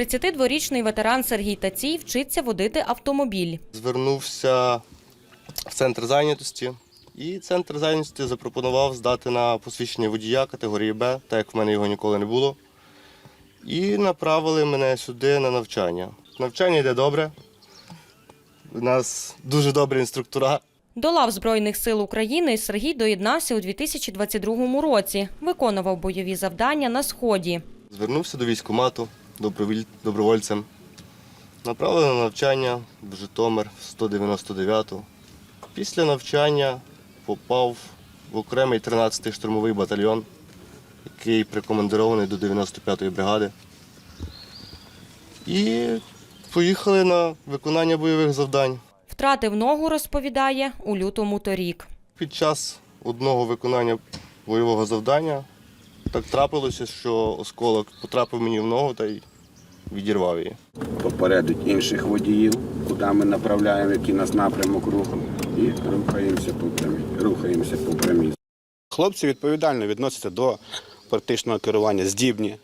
32-річний ветеран Сергій Тацій вчиться водити автомобіль. Звернувся в центр зайнятості, і центр зайнятості запропонував здати на посвідчення водія категорії Б, так як в мене його ніколи не було. І направили мене сюди на навчання. Навчання йде добре. У нас дуже добрі інструктора. До лав Збройних сил України Сергій доєднався у 2022 році. Виконував бойові завдання на Сході. Звернувся до військкомату добровольцем. Направили на навчання в Житомир 199-ту. Після навчання попав в окремий 13-й штурмовий батальйон, який прикомандирований до 95-ї бригади. І поїхали на виконання бойових завдань. Втратив ногу, розповідає, у лютому торік. Під час одного виконання бойового завдання так трапилося, що осколок потрапив мені в ногу та й відірвав її. попередить інших водіїв, куди ми направляємо, який нас напрямок руху, і рухаємося по прямій. Рухаємося по прямій. Хлопці відповідально відносяться до практичного керування, здібні.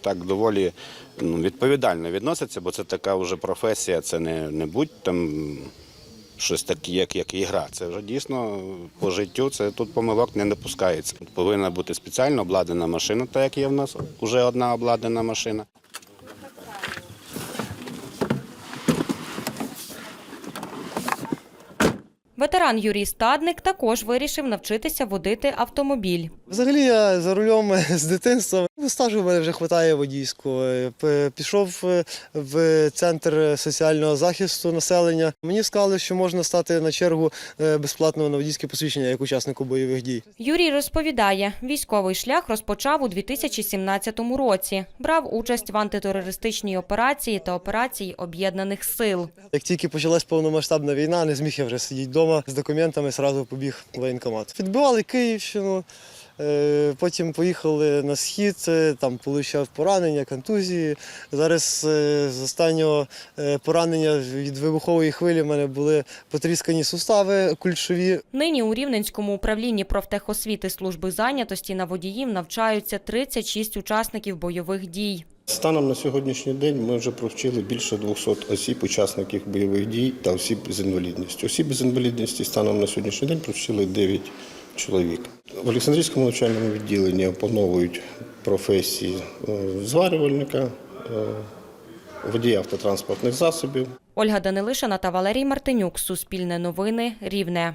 Так доволі ну, відповідально відносяться, бо це така вже професія, це не, не будь там щось таке, як, як ігра. Це вже дійсно по життю, це тут помилок не допускається. Повинна бути спеціально обладнана машина, так як є в нас вже одна обладнана машина. Ветеран Юрій Стадник також вирішив навчитися водити автомобіль. Взагалі я за рулем з дитинства. Ну, Стажу в мене вже вистачає водійського. П- Пішов е, в центр соціального захисту населення. Мені сказали, що можна стати на чергу е, безплатного на водійське посвідчення як учаснику бойових дій. Юрій розповідає, військовий шлях розпочав у 2017 році. Брав участь в антитерористичній операції та операції об'єднаних сил. Як тільки почалась повномасштабна війна, не зміг я вже сидіти вдома з документами, одразу побіг в воєнкомат. Відбивали Київщину, потім поїхали на схід, е, там отримав поранення, контузії. Зараз е, з останнього е, поранення від вибухової хвилі в мене були потріскані сустави кульшові. Нині у Рівненському управлінні профтехосвіти служби зайнятості на водіїв навчаються 36 учасників бойових дій. Станом на сьогоднішній день ми вже провчили більше 200 осіб, учасників бойових дій та осіб з інвалідністю. Осіб з інвалідністю станом на сьогоднішній день провчили 9 чоловік. В Олександрійському навчальному відділенні опановують професії е, зварювальника, е, водія автотранспортних засобів. Ольга Данилишина та Валерій Мартинюк. Суспільне новини. Рівне.